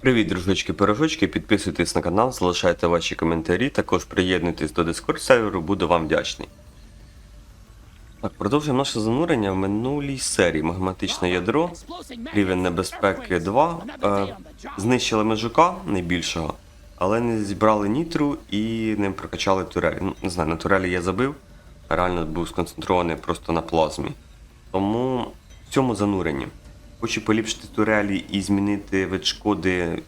Привіт, дружочки пирожочки підписуйтесь на канал, залишайте ваші коментарі, також приєднуйтесь до Discord серверу, буду вам вдячний. Так, продовжуємо наше занурення в минулій серії магматичне ядро, рівень небезпеки 2. Е, знищили межука найбільшого, але не зібрали нітру і не прокачали турелі. Ну, не знаю, на турелі я забив, реально був сконцентрований просто на плазмі. Тому в цьому зануренні хочу поліпшити турелі і змінити вид шкоди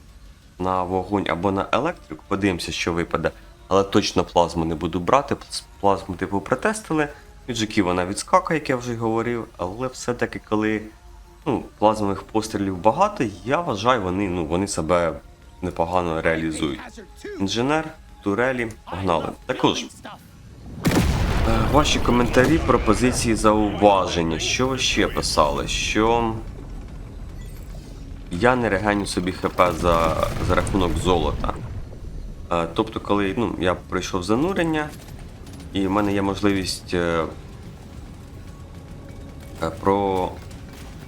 на вогонь або на електрику. Подивимося, що випаде. Але точно плазму не буду брати. Плазму типу протестили. Від жуків вона відскакує, як я вже говорив. Але все-таки, коли ну, плазмових пострілів багато, я вважаю, вони, ну, вони себе непогано реалізують. Інженер, турелі, погнали. Також Е, Ваші коментарі, пропозиції, зауваження. Що ви ще писали? Що я не регеню собі ХП за, за рахунок золота. Е, Тобто, коли ну, я пройшов занурення, і в мене є можливість е, е, про,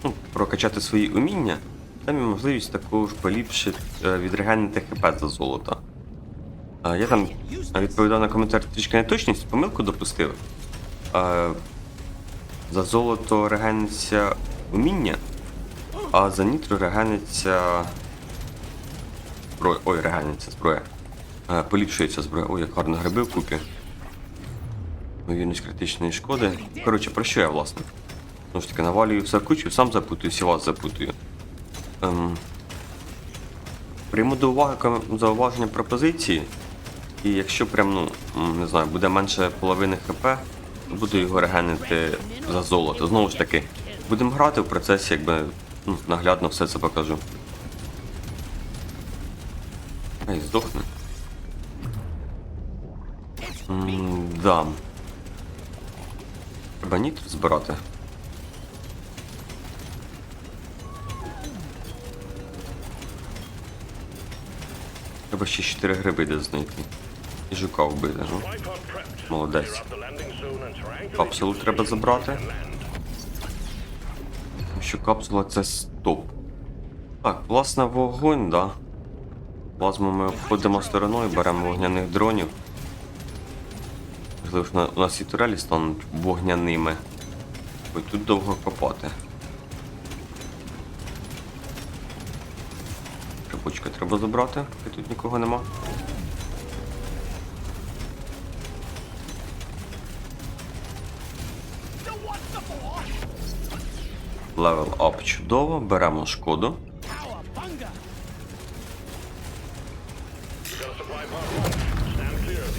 ну, прокачати свої уміння, там є можливість також поліпшити відрегенити ХП за золото. Я там відповідав на коментар трішки неточність, помилку допустив. За золото регениться уміння, а за нітро регениться. Зброя. Ой, регениться зброя. Е, Поліпшується зброя. Ой, як гарно гриби в купі. Ймовірність критичної шкоди. Коротше, про що я власне? Знову ж таки, навалюю все кучу, сам запутуюсь і вас запутую. Ем... Прийму до уваги зауваження пропозиції. І якщо прям, ну, не знаю, буде менше половини ХП, то буду його регенити за золото. Знову ж таки, будемо грати в процесі, якби наглядно все це покажу. Ай, здохне. Да. Треба нітр збирати. Треба ще 4 гриби десь знайти. І жука вбити, ну. Молодець. Капсулу треба забрати. Що капсула це стоп. Так, власне, вогонь, да. Плазму ми обходимо стороною, беремо вогняних дронів. Можливо, у нас і турелі стануть вогняними. Ой, тут довго копати. Рибочка треба забрати, і тут нікого нема. Левел ап чудово, беремо шкоду.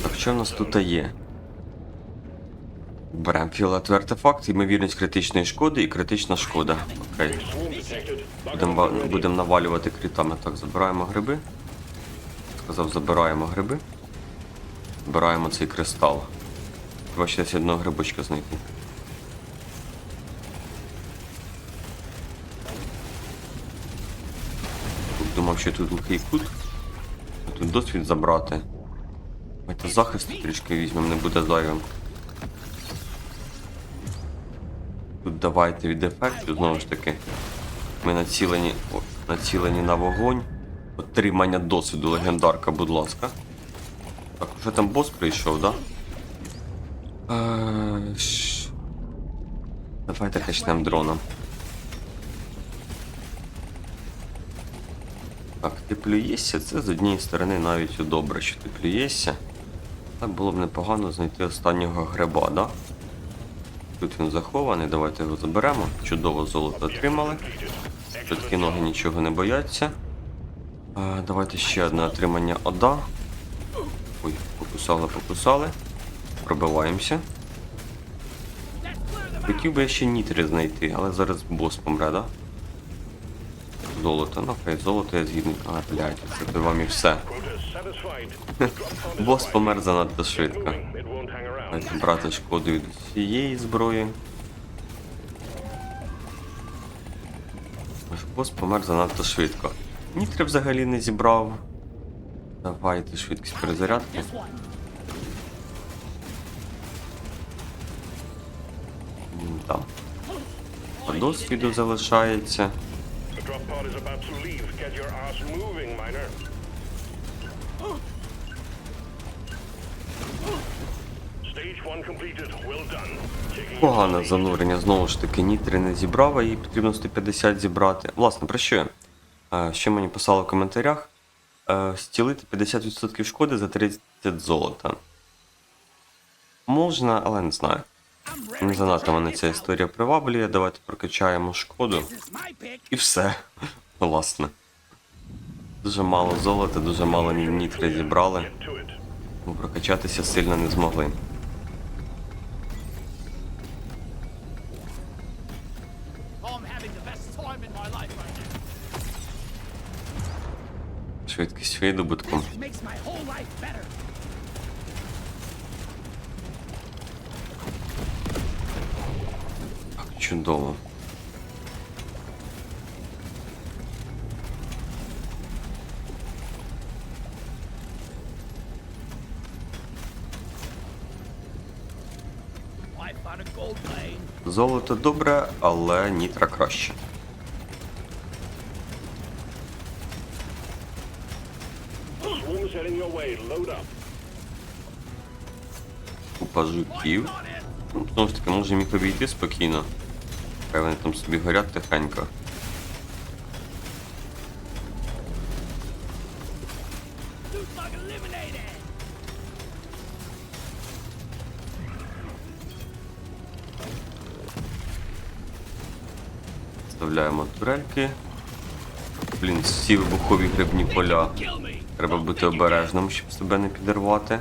Так, що в нас тут є? Беремо фіолетовий артефакт, ймовірність критичної шкоди і критична шкода. Окей. Будемо будем навалювати крітами. Так, забираємо гриби. Сказав, забираємо гриби. Збираємо цей кристал. Треба десь одного грибочка знайти. Думав, тут глухий кут. Тут досвід забрати. Давайте захист трішки візьмемо, не буде зайвим. Тут давайте від ефекту, знову ж таки. Ми націлені, о, націлені на вогонь. Отримання досвіду легендарка, будь ласка. Так, уже там бос прийшов, да? Е, Давайте качнемо дроном. Ти плюєшся, це з однієї сторони навіть добре, що ти плюєшся. Так було б непогано знайти останнього гриба, да? Тут він захований, давайте його заберемо. Чудово золото отримали. Швидкі ноги нічого не бояться. А, давайте ще одне отримання ОДА. Ой, покусали, покусали. Пробиваємося. Хотів би я ще нітри знайти, але зараз бос помре, да? Золото, ну хай золото я згідний. А, блядь, це вам і все. Бос помер занадто швидко. Давайте брати шкоду від цієї зброї. Бос помер занадто швидко. Нітри взагалі не зібрав. Давайте швидкість перезарядки. Досвіду залишається. Drop pod is about to leave. Get your ass moving, miner. Stage one completed. Well done. Погане занурення, знову ж таки, нітри не зібрав, а їй потрібно 150 зібрати. Власне, про що? я? Ще мені писали в коментарях. Е, Стілити 50% шкоди за 30 золота. Можна, але не знаю. Не занадто мене ця історія приваблює. Давайте прокачаємо шкоду. І все. Власне. Дуже мало золота, дуже мало нітри зібрали. Бо прокачатися сильно не змогли. Oh, I'm чудово. Золото добре, але нітра краще. Купа жуків. Ну, знову ж таки, може міг обійти спокійно. Хай вони там собі горять тихенько. Вставляємо турельки. Блін, всі вибухові грибні поля. Треба бути обережним, щоб себе не підірвати.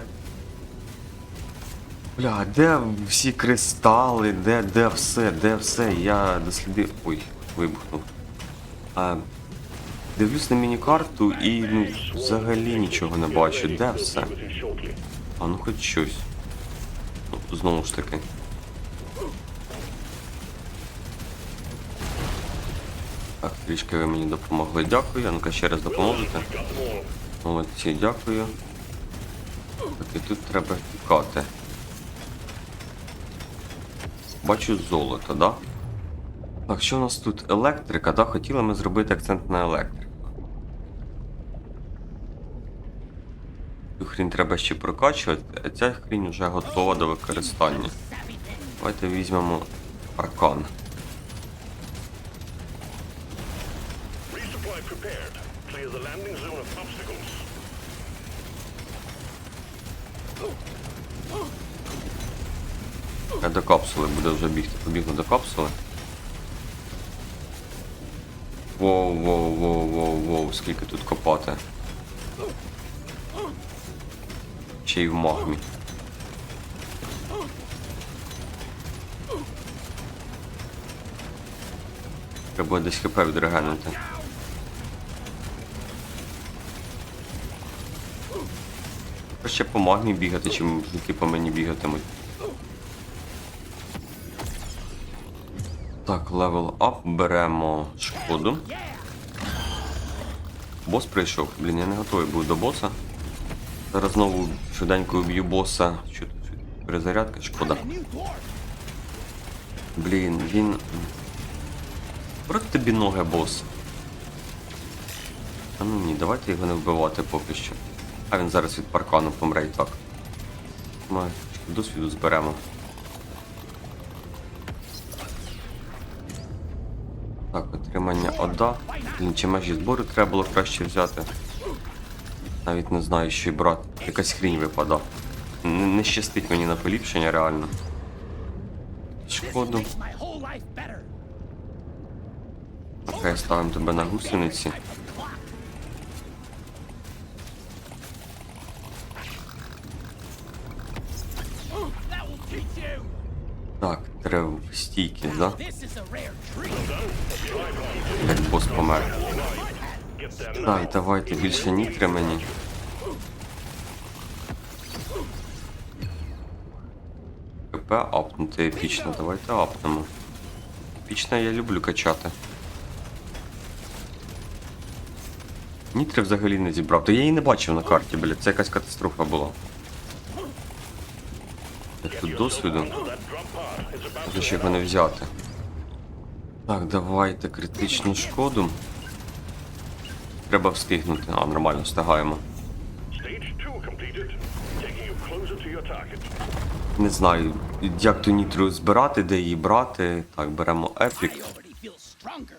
Бля, де всі кристали, де, де все, де все? Я дослідив. Ой, вибухнув. А, дивлюсь на міні-карту і ну, взагалі нічого не бачу. Де все? А ну хоч щось. Ну, знову ж таки. Так, трішки ви мені допомогли, дякую. А ну-ка ще раз допоможете. Молодці, дякую. Так, і тут треба тікати. Бачу золото, да? Так, що у нас тут? Електрика, да? Хотіли ми зробити акцент на електрику. Цю хрінь треба ще прокачувати, а ця хрінь вже готова до використання. Давайте візьмемо аркан. Clear. До капсули буду вже бігти. Побігну до капсули. Воу, воу, воу, воу, воу, скільки тут копати. Ще й в магмі. Треба десь хп відрегенути. Ще по магмі бігати, чим жуки по мені бігатимуть. Левел ап, беремо шкоду. Бос прийшов. Блін, я не готовий був до боса. Зараз знову швиденько уб'ю боса. Що тут? Перезарядка, шкода. Блін, він. Проти тобі ноги, бос. А ну ні, давайте його не вбивати поки що. А він зараз від паркану помре і так. Ми досвіду зберемо. Так, отримання ОДА. Блін, чи межі збору треба було краще взяти. Навіть не знаю, що й брати. Якась хрінь випадав. Не, не щастить мені на поліпшення, реально. Шкоду. Окей, ставимо тебе на гусениці. Стійкість, да? Як бос помер. Так, давайте більше нітри мені. КП апнути епічно, давайте апнемо. Епічно я люблю качати. Нітри взагалі не зібрав. Та я її не бачив на карті, блядь, це якась катастрофа була. Тут досвіду? Може ще його не взяти. Так, давайте критичну шкоду. треба встигнути. А, нормально, встигаємо. Stage 2 completed. Taking you closer to your target. Не знаю, як ту нітру збирати, де її брати. Так, беремо епік,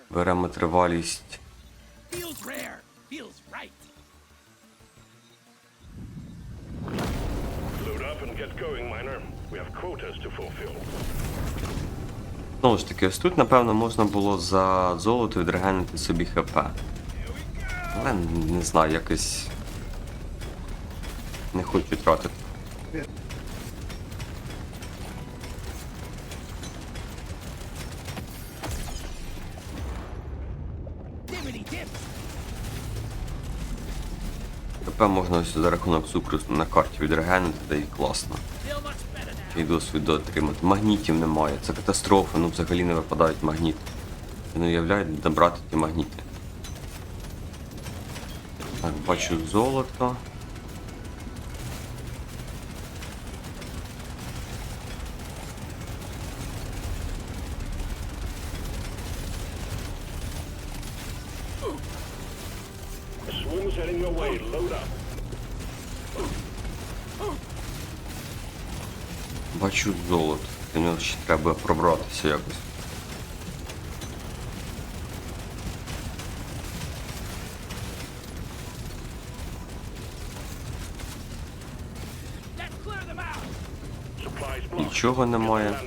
беремо тривалість. Going, miner. Знову ж таки, ось тут, напевно, можна було за золото відрегенити собі ХП. Але не знаю, якось. Не хочу тратити. ХП можна ось за рахунок цукру на карті відрегенити, та і класно. І досвід отримати. Магнітів немає. Це катастрофа, ну взагалі не випадають магніти. Я не уявляю, де брати ті магніти. Так, бачу золото. Swarm's heading your way. Load up. Бачу золото. До треба пробратися якось. Нічого немає.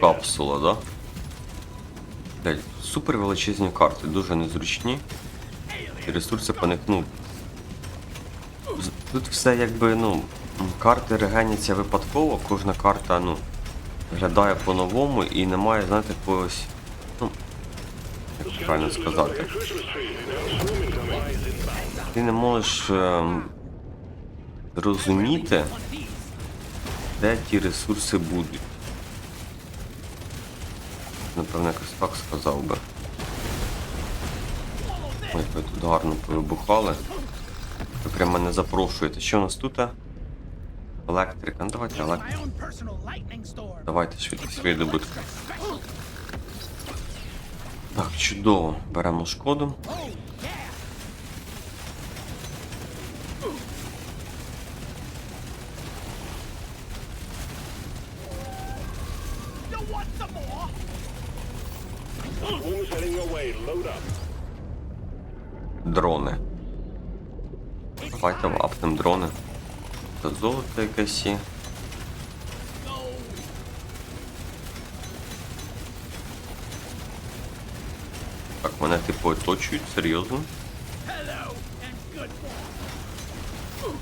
Капсула, да? Блять, супер величезні карти, дуже незручні. І ресурси по них, ну. Тут все якби, ну. Карти регеняться випадково, кожна карта, ну, виглядає по-новому і немає, знаєте, якогось. Ну. Як правильно сказати. Ти не можеш ем, розуміти, де ті ресурси будуть. Напевно, якось так сказав би. Ой, ви тут гарно повибухали. Ви прямо запрошуєте. Що у нас тут? Електрика. Ну давайте storm. Давайте швидкість видобутку. Так, чудово. Беремо шкоду. Oh. Дрони. Давайте вапнем дрони. Це золото якесь є. Go. Так, мене типу оточують, серйозно. Hello and good morning.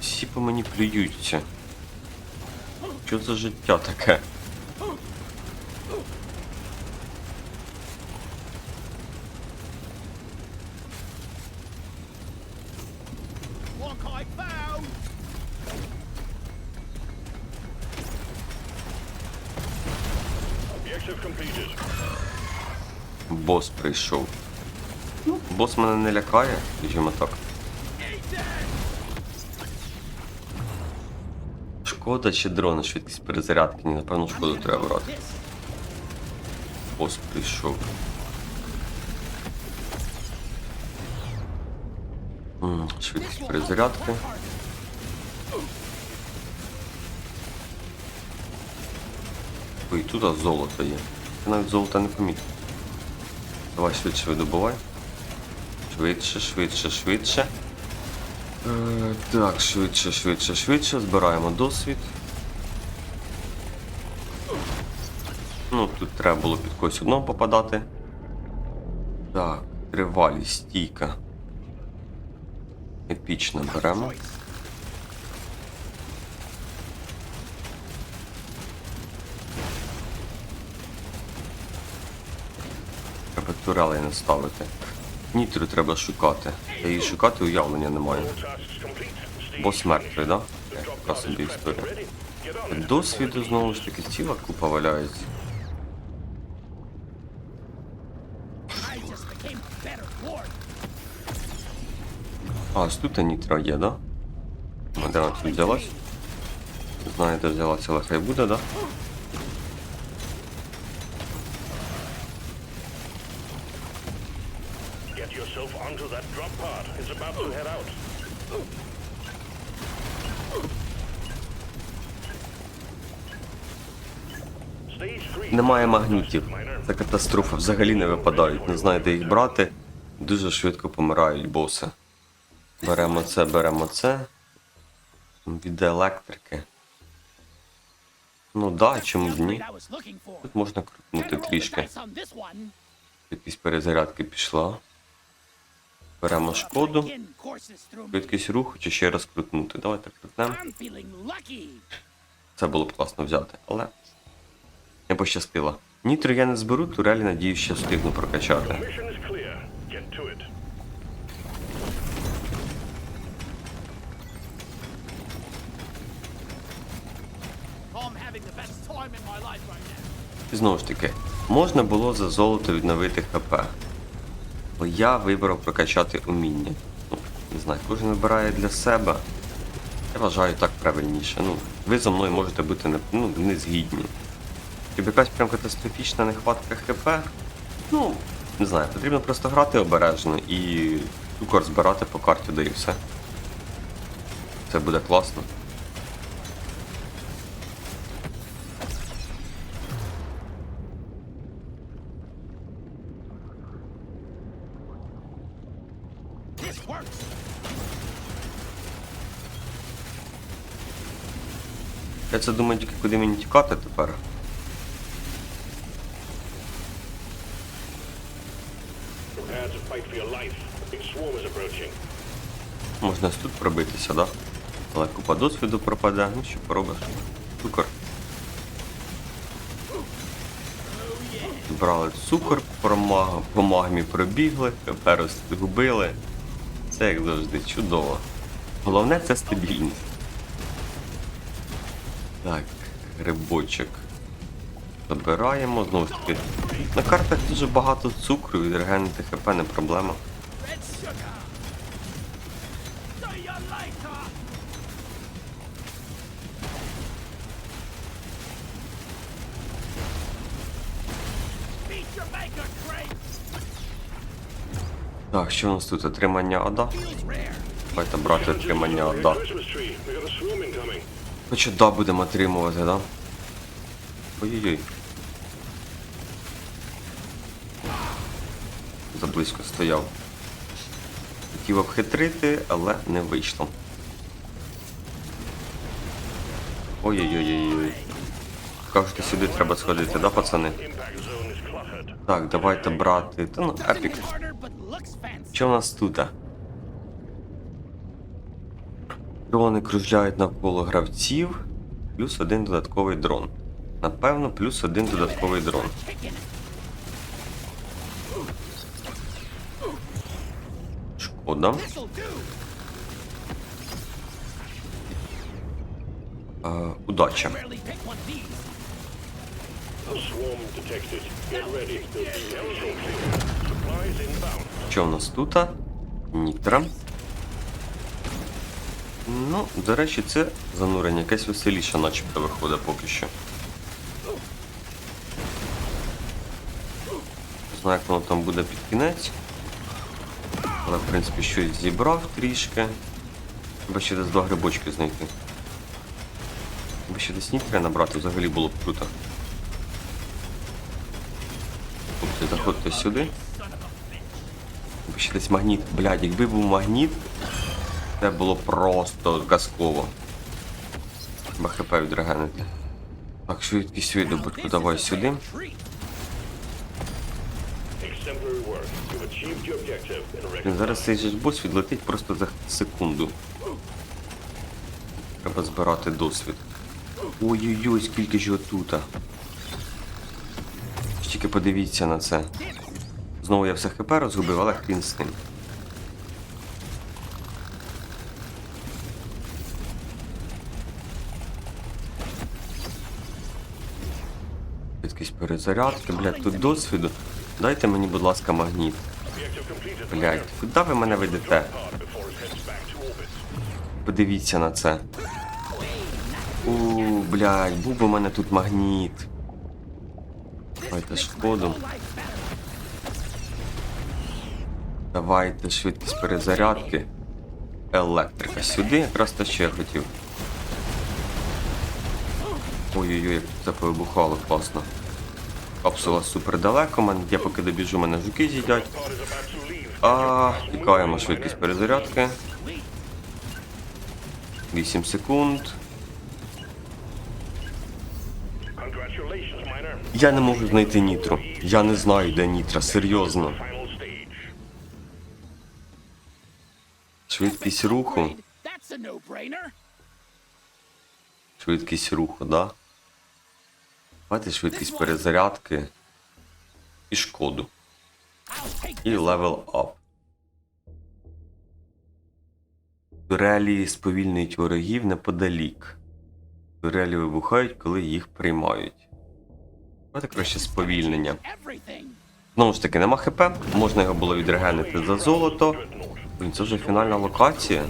Всі по мені плюються. Що за життя таке? Бос прийшов. Бос мене не лякає, скажімо так. Шкода чи дрон, швидкість перезарядки? Ні, напевно, шкоду треба брати. Бос прийшов. Швидкість перезарядки. Ой, тут золото є. Я навіть золота не помітив. Давай швидше видобувай. Швидше, швидше, швидше. Е, так, швидше, швидше, швидше. Збираємо досвід. Ну, тут треба було під когось одного попадати. Так, тривалість, стійка. Епічно беремо. Треба турелей не ставити. Нітру треба шукати. Та її шукати уявлення немає. Complete. Stage мертвий, да? Собі історія. Досвіду знову ж таки ціла купа валяється. А, ось тут нітро є, да? Де тут взялась? Де взялася, але хай буде, да? Get Get yourself onto that drop pod. It's about to head out. Stage three. Немає магнітів. Це катастрофа, взагалі не випадають. Не знаю, де їх брати. Дуже швидко помирають боси. Беремо це, беремо це. Від електрики. Ну да, чому б ні? Тут можна крутнути трішки. Якісь перезарядки пішла. Беремо шкоду. Швидкість руху чи ще раз крутнути. Давайте крутнемо. Це було б класно взяти, але пощастило. Нітро я не зберу, турелі надіюсь, ще встигну прокачати. І знову ж таки, можна було за золото відновити ХП. Бо я вибрав прокачати уміння. Ну, не знаю, кожен вибирає для себе. Я вважаю так правильніше. Ну, ви зі мною можете бути не, ну, не згідні. Щоб якась прям катастрофічна нехватка ХП, ну, не знаю, потрібно просто грати обережно і цукор збирати по карті, да і все. Це буде класно. Я це думаю тільки куди мені тікати тепер. Можна тут пробитися, да? Але купа досвіду пропаде, ну що поробиш. Цукор. Брали цукор по магмі пробігли, тепер губили. Це як завжди чудово. Головне це стабільність. Так, грибочок. Забираємо, знову ж таки. На картах дуже багато цукру, і регенити ХП не проблема. Так, що у нас тут? Отримання АДА? Давайте брати отримання АДА. Christmas tree. We got a swarm incoming. Хоча да будемо отримувати, да? Ой-ой-ой. Заблизько стояв. Хотів обхитрити, але не вийшло. Ой-ой-ой-ой-ой. Кажете, сюди треба сходити, да, пацани? Так, давайте брати. Та ну, епік. Що у нас тут? Дрони кружляють навколо гравців. Плюс один додатковий дрон. Напевно, плюс один додатковий дрон. Шкода. Е, удача. Swarm detected. Get ready. Що у нас тут? Нітра. Ну, до речі, це занурення якесь веселіше, начебто виходить поки що. Не знаю, як воно там буде під кінець. Але, в принципі, щось зібрав трішки. Треба ще десь два грибочки знайти. Якби ще десь нітри набрати, взагалі було б круто. Хлопці, заходьте сюди. Ще десь магніт. Блядь, якби був магніт, це було просто казково. Треба хп відрегенити. Так, швидкість давай сюди. A record Блін, Зараз цей же ж відлетить просто за секунду. Треба збирати досвід. Ой-ой-ой, скільки ж тут. Тільки подивіться на це. Знову я все хп розгубив, але хрін з ним. Якісь перезарядки, блядь, тут досвіду. Дайте мені, будь ласка, магніт. Блядь, куди ви мене ведете? Подивіться на це. У, блядь, був у мене тут магніт. Давайте шкоду. Давайте швидкість перезарядки. Електрика. Сюди якраз те, я хотів. Ой-ой-ой, як це повибухало класно. Капсула супер далеко, мен- я поки добіжу, мене жуки з'їдять. А, тікаємо швидкість перезарядки. 8 секунд. Я не можу знайти нітро. Я не знаю, де нітра, серйозно. Швидкість руху. Швидкість руху, да? Давайте швидкість перезарядки. І шкоду. І левел ап. Турелі сповільнюють ворогів неподалік. Турелі вибухають, коли їх приймають. Давайте краще сповільнення. Знову ж таки, нема хп, можна його було відрегенити за золото. Блін, це вже фінальна локація.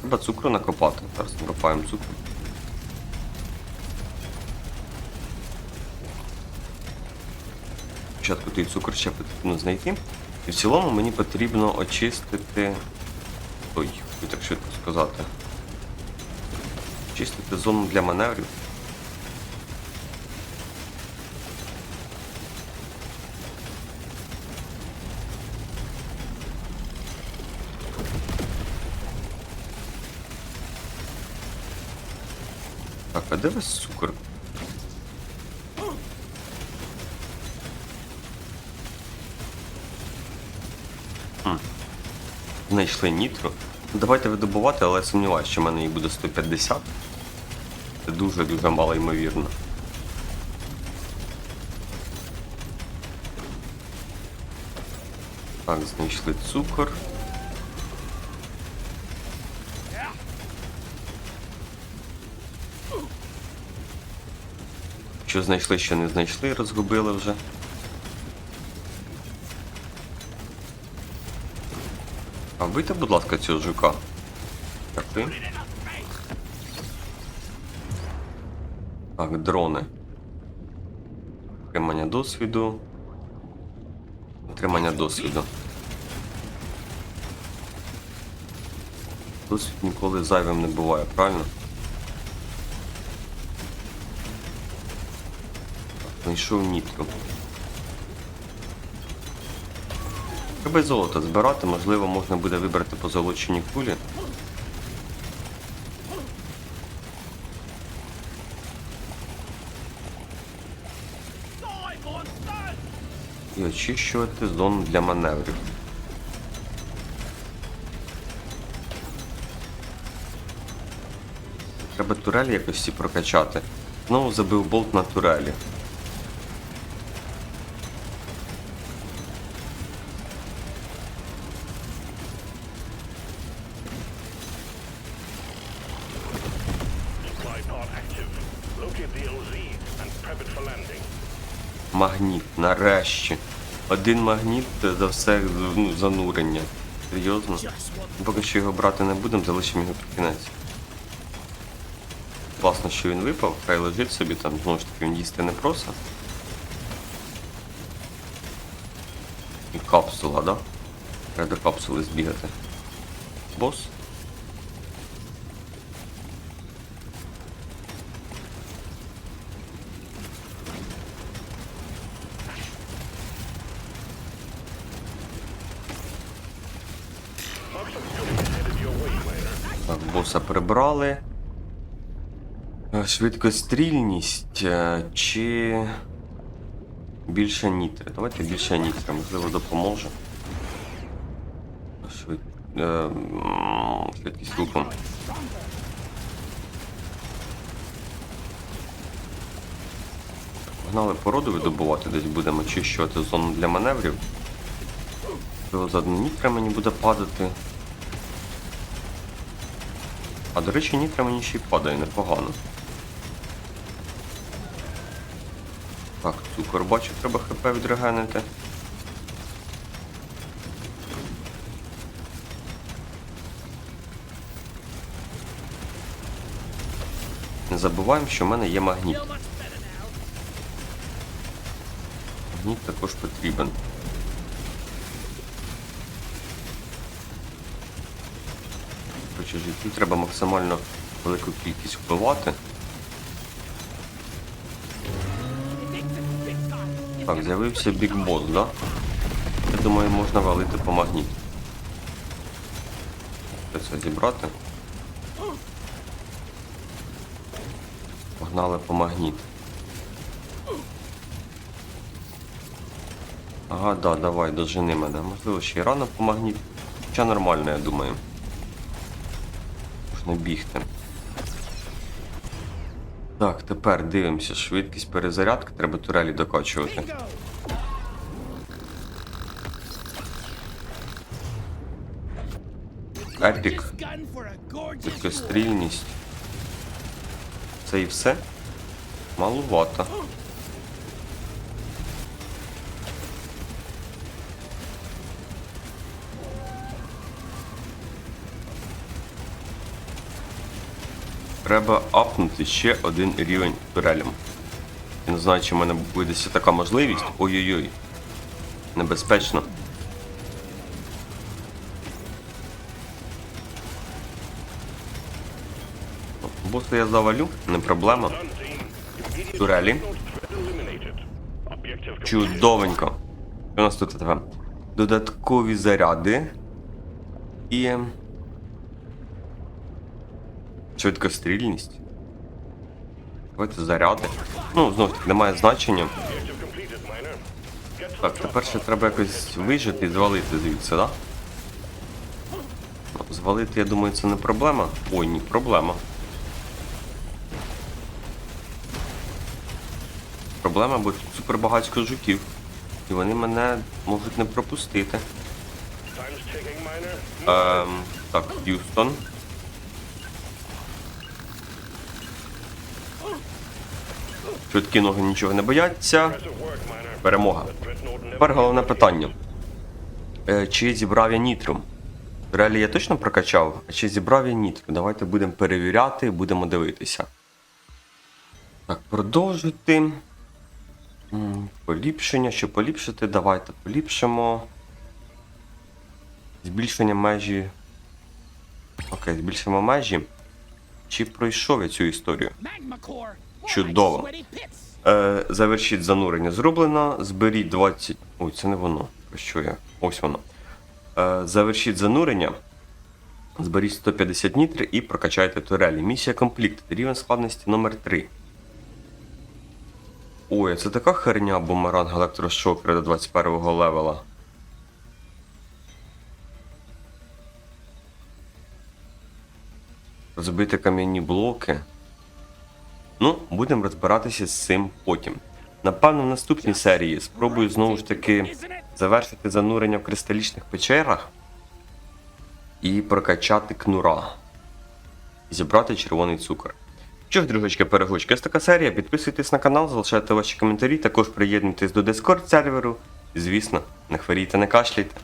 Треба цукру накопати. Зараз накопаємо цукру. Спочатку той цукор ще потрібно знайти. І в цілому мені потрібно очистити. Ой, так швидко сказати. Очистити зону для маневрів. Так, а де весь цукор? Знайшли нітро. Давайте видобувати, але я сумніваюся, що в мене їх буде 150. Це дуже-дуже мало ймовірно. Так, знайшли цукор. Що знайшли, що не знайшли, розгубили вже. А вбийте, будь ласка, цього жука. Дякую. Так, дрони. Отримання досвіду. Отримання досвіду. Досвід ніколи зайвим не буває, правильно? Знайшов нітку. Треба золото збирати, можливо, можна буде вибрати позолочені кулі. І очищувати зону для маневрів. Треба турелі якось всі прокачати. Знову забив болт на турелі. Магніт, нарешті. Один магніт за все ну, занурення. Серйозно? Поки що його брати не будемо, залишимо його під кінець. Класно, що він випав, хай лежить собі там, знову ж таки він їсти не просить. І капсула, да? Треба до капсули збігати. Бос? Прибрали. Е, Швидкострільність е, чи більше нітри. Давайте більше нітри, можливо, допоможе. Швид... е, Швидкість руху. Погнали породу видобувати, десь будемо очищувати зону для маневрів. Заодно нітра мені буде падати. А до речі, нітра мені ще й падає непогано. Так, цукор бачу, треба хп відрегенити. Не забуваємо, що в мене є магніт. Магніт також потрібен. Коротше, життів треба максимально велику кількість вбивати. Так, з'явився Біг да? Я думаю, можна валити по магніт. Це зібрати. Погнали по магніт. Ага, да, давай, дожени мене. Можливо, ще й рано по магніт. Хоча нормально, я думаю. Бігти. Так, тепер дивимося. Швидкість перезарядки, треба турелі докачувати. Епік, gorgeous швидкострільність. Це і все? Малувато. Треба апнути ще один рівень турелям. Я не знаю, чи в мене буде ще така можливість. Ой-ой-ой. Небезпечно. Боса я завалю, не проблема. Турелі. Чудовенько. Що у нас тут? Додаткові заряди. І. Швидкострільність. Давайте заряди. Ну, знову ж таки, немає значення. Так, тепер ще треба якось вижити і звалити звідси, да? Ну, Звалити, я думаю, це не проблема. Ой, ні, проблема. Проблема, бо тут супербагатько жуків. І вони мене можуть не пропустити. Ем, так, Х'юстон. Швидкі ноги нічого не бояться. Перемога. Тепер головне питання. Е, чи зібрав я нітру? Реалі я точно прокачав, а чи зібрав я нітру? Давайте будемо перевіряти, будемо дивитися. Так, продовжити. Поліпшення. Що поліпшити? Давайте поліпшимо. Збільшення межі. Окей, збільшимо межі. Чи пройшов я цю історію? Чудово. Е, завершіть занурення зроблено. Зберіть 20. Ой, це не воно. Що я? Ось воно. Е, завершіть занурення. Зберіть 150 нітри і прокачайте турелі. Місія комплект. Рівень складності номер 3. Ой, це така херня бумеранг електрошокер до 21 левела. Розбити кам'яні блоки. Ну, будемо розбиратися з цим потім. Напевно, в наступній серії спробую знову ж таки завершити занурення в кристалічних печерах і прокачати кнура. І зібрати червоний цукор. Що ж, дружечки, перегочки, ось така серія. Підписуйтесь на канал, залишайте ваші коментарі, також приєднуйтесь до Discord серверу. І, звісно, не хворійте, не кашляйте.